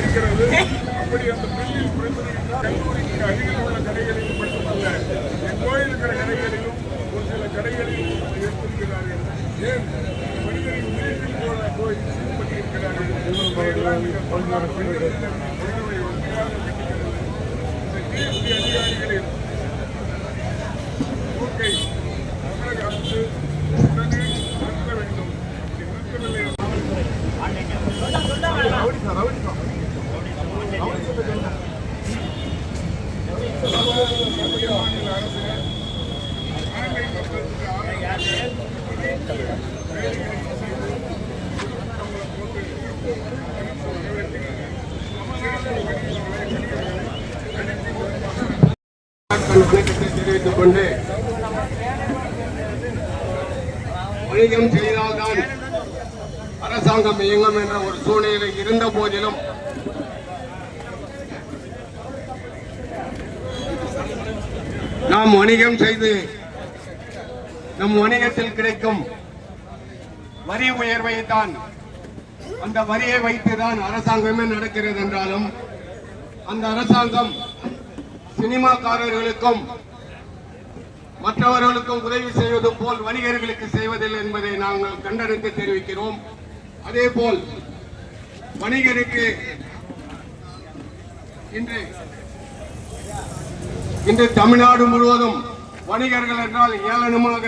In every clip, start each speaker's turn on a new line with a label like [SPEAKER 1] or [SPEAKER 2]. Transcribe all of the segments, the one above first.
[SPEAKER 1] இருக்கிறது. அப்படி அந்த பில்லில் குறைந்திருக்கின்ற கல்லூரிக்கு அருகில் உள்ள கடைகளில் மட்டுமல்ல எங்கோ இருக்கிற கடைகளிலும் ஒரு சில கடைகளில் எடுத்திருக்கிறார்கள் ஏன்? மனிதர்கள் வீட்டில் போல போய் சீல் பண்ணியிருக்கிறார்கள். மத்திய மாநில அரசு ஆண்மை மக்களுக்கு
[SPEAKER 2] தெரிவித்துக் கொண்டு வணிகம் செய்தால்தான் அரசாங்கம் இயங்கும் என்ற ஒரு சூழ்நிலை இருந்த போதிலும் நாம் வணிகம் செய்து நம் வணிகத்தில் கிடைக்கும் வரி உயர்வை தான் அந்த வரியை வைத்துதான் அரசாங்கமே நடக்கிறது என்றாலும் அந்த அரசாங்கம் சினிமாக்காரர்களுக்கும் மற்றவர்களுக்கும் உதவி செய்வது போல் வணிகர்களுக்கு செய்வதில்லை என்பதை நாங்கள் கண்டனத்தை தெரிவிக்கிறோம். அதே போல் வணிகருக்கு இன்று இன்று தமிழ்நாடு முழுவதும் வணிகர்கள் என்றால் ஏளனமாக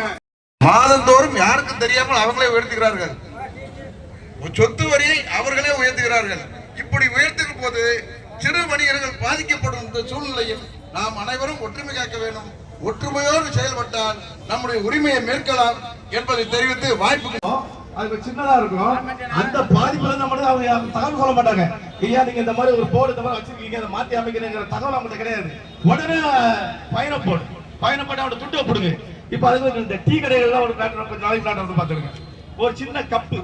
[SPEAKER 3] மாதந்தோறும் யாருக்கும் தெரியாமல் அவங்களே உயர்த்துகிறார்கள். சொத்து வரியை அவர்களே உயர்த்துகிறார்கள். இப்படி உயர்த்தும் போது சிறு வணிகர்கள் பாதிக்கப்படும் இந்த சூழ்நிலையில் நாம் அனைவரும் ஒற்றுமை காக்க வேண்டும். ஒற்றுமையோடு செயல்பட்டால் நம்முடைய உரிமையை மேற்கலாம் என்பதை தெரிவித்து வாய்ப்பு
[SPEAKER 4] அது சின்னதா இருக்கும். அந்த பாதிப்புல நம்ம தகவல் சொல்ல மாட்டாங்க. ஐயா நீங்க இந்த மாதிரி ஒரு போர்டு இந்த மாதிரி வச்சிருக்கீங்க அதை மாத்தி அமைக்கிறேங்கிற தகவல் அவங்கள்ட்ட கிடையாது. உடனே பயணம் போடு பயணம் பண்ணி அவனோட துட்டை போடுங்க. இப்ப அதுக்கு இந்த டீ கடைகள்லாம் ஒரு பேட்டர் கொஞ்சம் நாளைக்கு பேட்டர் வந்து பாத்துருங்க ஒரு சின்ன கப்பு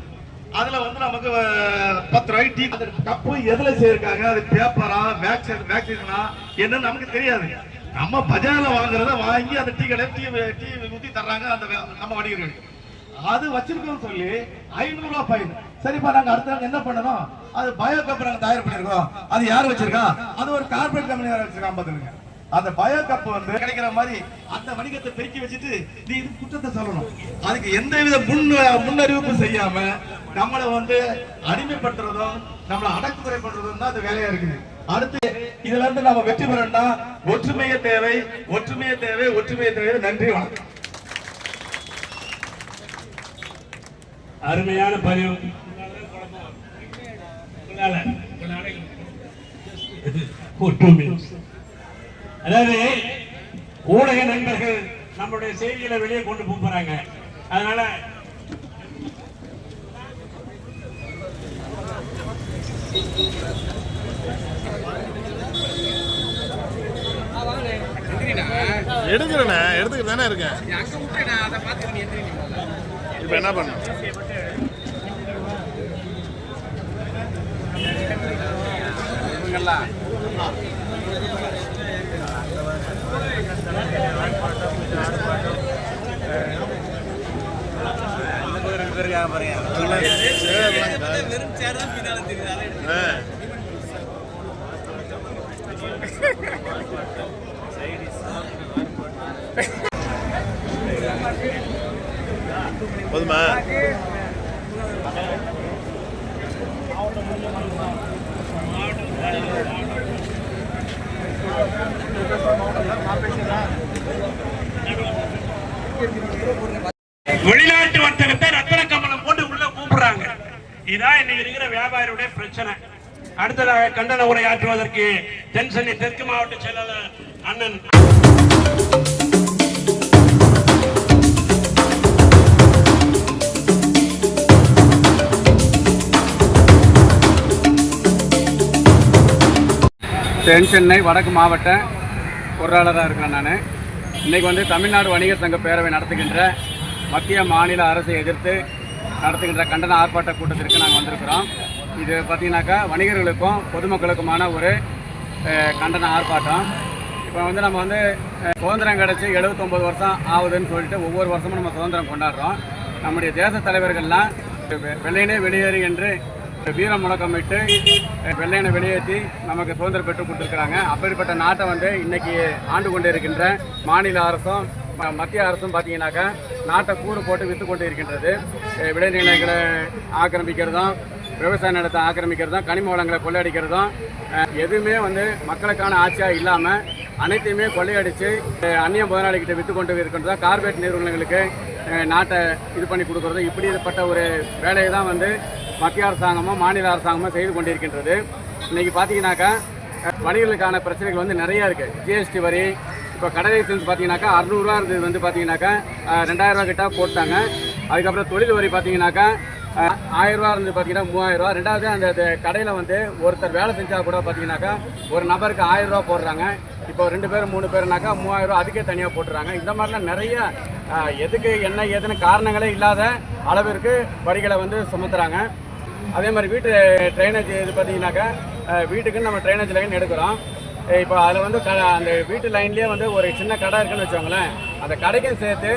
[SPEAKER 4] அதுல வந்து நமக்கு பத்து ரூபாய் டீ கப்பு எதுல செய்யிருக்காங்க அது பேப்பரா வேக்சின் வேக்சினா என்னன்னு நமக்கு தெரியாது. நம்ம பஜார்ல வாங்குறத வாங்கி அந்த டீ கடை டீ டீ ஊத்தி தர்றாங்க அந்த வே- நம்ம வணிகர்களுக்கு அது வச்சிருக்கோம் சொல்லி ஐநூறு ரூபாய் ஃபைன் சரிப்பா நாங்க அடுத்த நாள் என்ன பண்ணணும்? அது பயோ கப் நாங்க தயார் பண்ணிருக்கோம் அது யார் வச்சிருக்கா? அது ஒரு கார்பரேட் கம்பெனி வச்சிருக்கான் பாத்துருங்க அந்த பயோ கப் வந்து கிடைக்கிற மாதிரி அந்த வணிகத்தை பெருக்கி வச்சுட்டு நீ இது குற்றத்தை சொல்லணும். அதுக்கு எந்த வித முன் முன்னறிவிப்பு செய்யாம நம்மளை வந்து அடிமைப்படுத்துறதும் நம்மளை அடக்குமுறை பண்றதும் தான் அது வேலையா இருக்குது. அடுத்து இதுல இருந்து நம்ம வெற்றி பெறணும்னா ஒற்றுமையே தேவை ஒற்றுமையே தேவை ஒற்றுமையே தேவை. நன்றி வணக்கம்.
[SPEAKER 5] அருமையான பதிவு. அதாவது ஊடக நண்பர்கள் நம்மளுடைய செய்திகளை வெளியே கொண்டு போறாங்க. அதனால
[SPEAKER 6] எடுக்கிறேண்ணே எடுத்துக்கிட்டு தானே இருக்கேன். இப்போ என்ன பண்ணணும் ஆ. போதுமா?
[SPEAKER 5] வெளிநாட்டு வர்த்தகத்தை ரத்தன கமலம் போட்டு உள்ள கூப்பிடுறாங்க. இதான் இன்னைக்கு இருக்கிற வியாபாரியுடைய பிரச்சனை. அடுத்ததாக கண்டன உரை தென் சென்னை தெற்கு மாவட்ட செயலாளர் அண்ணன்
[SPEAKER 7] தென்சென்னை வடக்கு மாவட்ட பொருளாளராக இருக்கிறேன் நான். இன்றைக்கி வந்து தமிழ்நாடு வணிகர் சங்க பேரவை நடத்துகின்ற மத்திய மாநில அரசை எதிர்த்து நடத்துகின்ற கண்டன ஆர்ப்பாட்ட கூட்டத்திற்கு நாங்கள் வந்திருக்கிறோம். இது பார்த்தீங்கன்னாக்கா வணிகர்களுக்கும் பொதுமக்களுக்குமான ஒரு கண்டன ஆர்ப்பாட்டம். இப்போ வந்து நம்ம வந்து சுதந்திரம் கிடச்சி 79 வருஷம் ஆகுதுன்னு சொல்லிட்டு ஒவ்வொரு வருஷமும் நம்ம சுதந்திரம் கொண்டாடுறோம். நம்முடைய தேச தலைவர்கள்லாம் வெள்ளையிலே வெளியேறு என்று வீர முழக்கமிட்டு வெள்ளையனை வெளியேற்றி நமக்கு சுதந்திரம் பெற்று கொடுத்துருக்குறாங்க. அப்படிப்பட்ட நாட்டை வந்து இன்னைக்கு ஆண்டு கொண்டு இருக்கின்ற மாநில அரசும் ம- மத்திய அரசும் பார்த்தீங்கன்னாக்கா நாட்டை கூறு போட்டு விற்று கொண்டு இருக்கின்றது விளைநிலங்களை ஆக்கிரமிக்கிறதும் விவசாய நிலத்தை ஆக்கிரமிக்கிறதும் கனிம வளங்களை கொள்ளையடிக்கிறதும் எதுவுமே வந்து மக்களுக்கான ஆட்சியாக இல்லாமல் அனைத்தையுமே கொள்ளையடித்து அந்நிய முதலாளிகிட்ட விற்று கொண்டு இருக்கின்றதா கார்பரேட் நிறுவனங்களுக்கு நாட்டை இது பண்ணி கொடுக்குறதும் இப்படிப்பட்ட ஒரு வேலையை தான் வந்து மத்திய அரசாங்கமும் மாநில அரசாங்கமும் செய்து கொண்டிருக்கின்றது. இன்றைக்கி பார்த்தீங்கன்னாக்கா வணிகர்களுக்கான பிரச்சனைகள் வந்து நிறைய இருக்குது ஜிஎஸ்டி வரி இப்போ கடலை லைசன்ஸ் பார்த்தீங்கன்னாக்கா அறுநூறுவா இருந்தது வந்து பார்த்தீங்கன்னாக்கா ரெண்டாயிரரூவா ரெண்டாயிரம் ரூபா கிட்ட போட்டாங்க. அதுக்கப்புறம் தொழில் வரி பார்த்தீங்கன்னாக்கா ஆயிரரூவா ஆயிரம் ரூபா இருந்து பார்த்தீங்கன்னா மூவாயிரரூவா ரெண்டாவது அந்த கடையில் வந்து ஒருத்தர் வேலை செஞ்சால் கூட பார்த்தீங்கன்னாக்கா ஒரு நபருக்கு ஆயிரம் ரூபா போடுறாங்க. இப்போ ரெண்டு பேர் மூணு பேர்னாக்கா மூவாயிரம் ரூபா அதுக்கே தனியாக போட்டுறாங்க. இந்த மாதிரிலாம் நிறைய எதுக்கு என்ன ஏதுன்னு காரணங்களே இல்லாத அளவிற்கு வரிகளை வந்து சுமத்துறாங்க. அதே மாதிரி வீட்டு ட்ரைனேஜ் இது பார்த்தீங்கன்னாக்கா வீட்டுக்குன்னு நம்ம ட்ரைனேஜ் லைன் எடுக்கிறோம். இப்போ அதில் வந்து க அந்த வீட்டு லைன்லேயே வந்து ஒரு சின்ன கடை இருக்குன்னு வச்சுக்கோங்களேன். அந்த கடைக்கும் சேர்த்து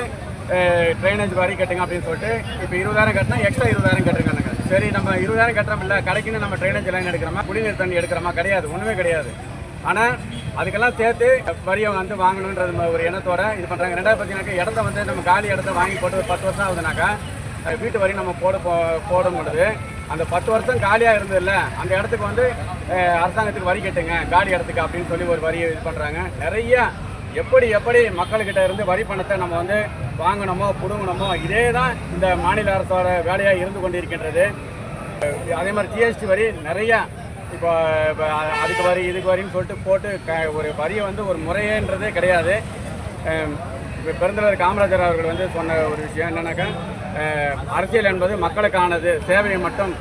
[SPEAKER 7] ட்ரைனேஜ் வரி கட்டுங்க அப்படின்னு சொல்லிட்டு இப்போ இருபதாயிரம் கட்டினா எக்ஸ்ட்ரா இருபதாயிரம் கட்டுருக்கானுங்க. சரி நம்ம இருபதாயிரம் கட்டுறோம் இல்லை கடைக்குன்னு நம்ம ட்ரைனேஜ் லைன் எடுக்கிறோமா குடிநீர் தண்ணி எடுக்கிறோமா கிடையாது ஒன்றுமே கிடையாது. ஆனால் அதுக்கெல்லாம் சேர்த்து வரியை வந்து வாங்கணுன்றது ஒரு எண்ணத்தோட இது பண்ணுறாங்க ரெண்டாவது பார்த்தீங்கன்னாக்கா இடத்த வந்து நம்ம காலி இடத்த வாங்கி போட்டு ஒரு பத்து வருஷம் ஆகுதுனாக்கா வீட்டு வரி நம்ம போட போ போடும் பொழுது அந்த பத்து வருஷம் காலியாக இருந்ததில்ல அந்த இடத்துக்கு வந்து அரசாங்கத்துக்கு வரி கட்டுங்க காலி இடத்துக்கு அப்படின்னு சொல்லி ஒரு வரியை இது பண்ணுறாங்க நிறைய எப்படி எப்படி மக்கள்கிட்ட இருந்து வரி பணத்தை நம்ம வந்து வாங்கணுமோ பிடுங்கணுமோ இதே தான் இந்த மாநில அரசோட வேலையாக இருந்து கொண்டிருக்கின்றது. அதே மாதிரி ஜிஎஸ்டி வரி நிறையா இப்போ அதுக்கு வரி இதுக்கு வரின்னு சொல்லிட்டு போட்டு க ஒரு வரியை வந்து ஒரு முறையேன்றதே கிடையாது. இப்போ பெருந்தலைவர் காமராஜர் அவர்கள் வந்து சொன்ன ஒரு விஷயம் என்னென்னாக்கா அரசியல் என்பது மக்களுக்கானது சேவை மட்டும்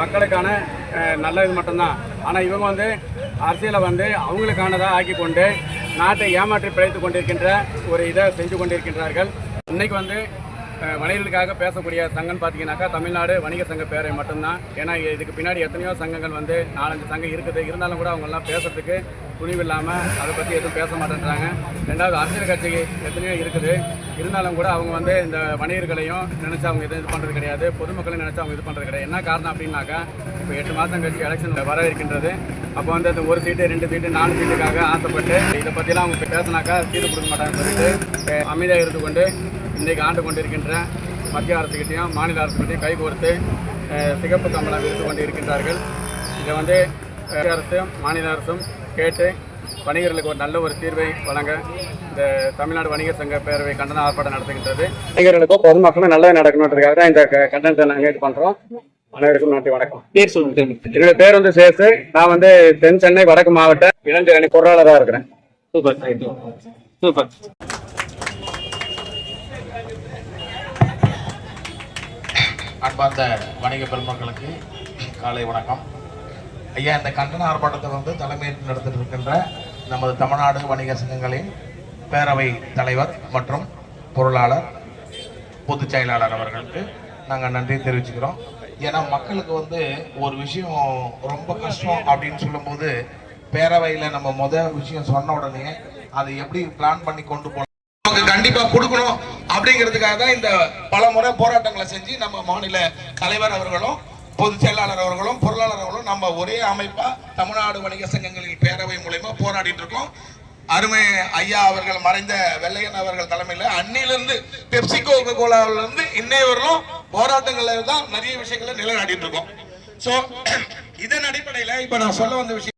[SPEAKER 7] மக்களுக்கான நல்லது மட்டும்தான். ஆனால் இவங்க வந்து அரசியலை வந்து அவங்களுக்கானதாக ஆக்கி கொண்டு நாட்டை ஏமாற்றி பிழைத்து கொண்டிருக்கின்ற ஒரு இதை செஞ்சு கொண்டிருக்கின்றார்கள். இன்றைக்கி வந்து வணிகர்களுக்காக பேசக்கூடிய சங்கம் பார்த்தீங்கன்னாக்கா தமிழ்நாடு வணிக சங்க பேரை மட்டும்தான். ஏன்னா இதுக்கு பின்னாடி எத்தனையோ சங்கங்கள் வந்து நாலஞ்சு சங்கம் இருக்குது. இருந்தாலும் கூட அவங்கெல்லாம் பேசுறதுக்கு துணிவு இல்லாமல் அதை பற்றி எதுவும் பேச மாட்டேன்றாங்க. ரெண்டாவது அரசியல் கட்சி எத்தனையோ இருக்குது. இருந்தாலும் கூட அவங்க வந்து இந்த வணிகர்களையும் நினச்சி அவங்க எதுவும் இது பண்ணுறது கிடையாது. பொதுமக்களையும் நினச்சி அவங்க இது பண்ணுறது கிடையாது. என்ன காரணம் அப்படின்னாக்கா இப்போ எட்டு மாதம் கழிச்சு எலெக்ஷன் வர இருக்கின்றது அப்போ வந்து அந்த ஒரு சீட்டு ரெண்டு சீட்டு நாலு சீட்டுக்காக ஆசைப்பட்டு இதை பற்றிலாம் அவங்க பேசினாக்கா சீட்டு கொடுக்க மாட்டாங்கன்னு சொல்லிட்டு அமைதியாக இருந்து கொண்டு இன்றைக்கு ஆண்டு கொண்டிருக்கின்ற மத்திய அரசுக்கிட்டையும் மாநில அரசுக்கிட்டையும் கைகோர்த்து சிகப்பு கம்பளம் இருந்து கொண்டு இருக்கின்றார்கள். இதை வந்து மத்திய அரசும் மாநில அரசும் கேட்டு வணிகர்களுக்கு ஒரு நல்ல ஒரு தீர்வை வழங்க இந்த தமிழ்நாடு வணிகர் சங்க பேரவை கண்டன ஆர்ப்பாட்டம் நடத்துகின்றது. வணிகர்களுக்கும் பொதுமக்களும் நல்லது நடக்கணுன்றதுக்காக தான் இந்த கண்டனத்தை நாங்கள் இது பண்ணுறோம் அனைவருக்கும் நன்றி வணக்கம். பேர் சொல்லுங்க என்னோட பேர் வந்து சேசு. நான் வந்து தென் சென்னை வடக்கு மாவட்ட இளஞ்சரணி பொருளாளராக இருக்கிறேன். Super super.
[SPEAKER 8] அன்பார்ந்த வணிக பெருமக்களுக்கு காலை வணக்கம். ஐயா இந்த கண்டன ஆர்ப்பாட்டத்தை வந்து தலைமையேற்று நடத்திட்டு இருக்கின்ற நமது தமிழ்நாடு வணிக சங்கங்களின் பேரவை தலைவர் மற்றும் பொருளாளர் பொதுச் செயலாளர் அவர்களுக்கு நாங்கள் நன்றி தெரிவிச்சுக்கிறோம். ஏன்னா மக்களுக்கு வந்து ஒரு விஷயம் ரொம்ப கஷ்டம் அப்படின்னு சொல்லும்போது பேரவையில் நம்ம முத விஷயம் சொன்ன உடனே அதை எப்படி பிளான் பண்ணி கொண்டு போகலாம் நமக்கு கண்டிப்பா கொடுக்கணும் அப்படிங்கிறதுக்காக தான் இந்த பல முறை போராட்டங்களை செஞ்சு நம்ம மாநில தலைவர் அவர்களும் பொதுச் செயலாளர் அவர்களும் பொருளாளர் அவர்களும் நம்ம ஒரே அமைப்பா தமிழ்நாடு வணிக சங்கங்களின் பேரவை மூலயமா போராடிட்டு இருக்கோம். அருமை ஐயா அவர்கள் மறைந்த வெள்ளையன் அவர்கள் தலைமையில அன்னிலிருந்து பெப்சிகோ கோலாவில இருந்து இன்னைய வரலும் போராட்டங்கள்ல தான் நிறைய விஷயங்களை நிலைநாட்டிட்டு இருக்கோம். சோ இதன் அடிப்படையில இப்ப நான் சொல்ல வந்த விஷயம்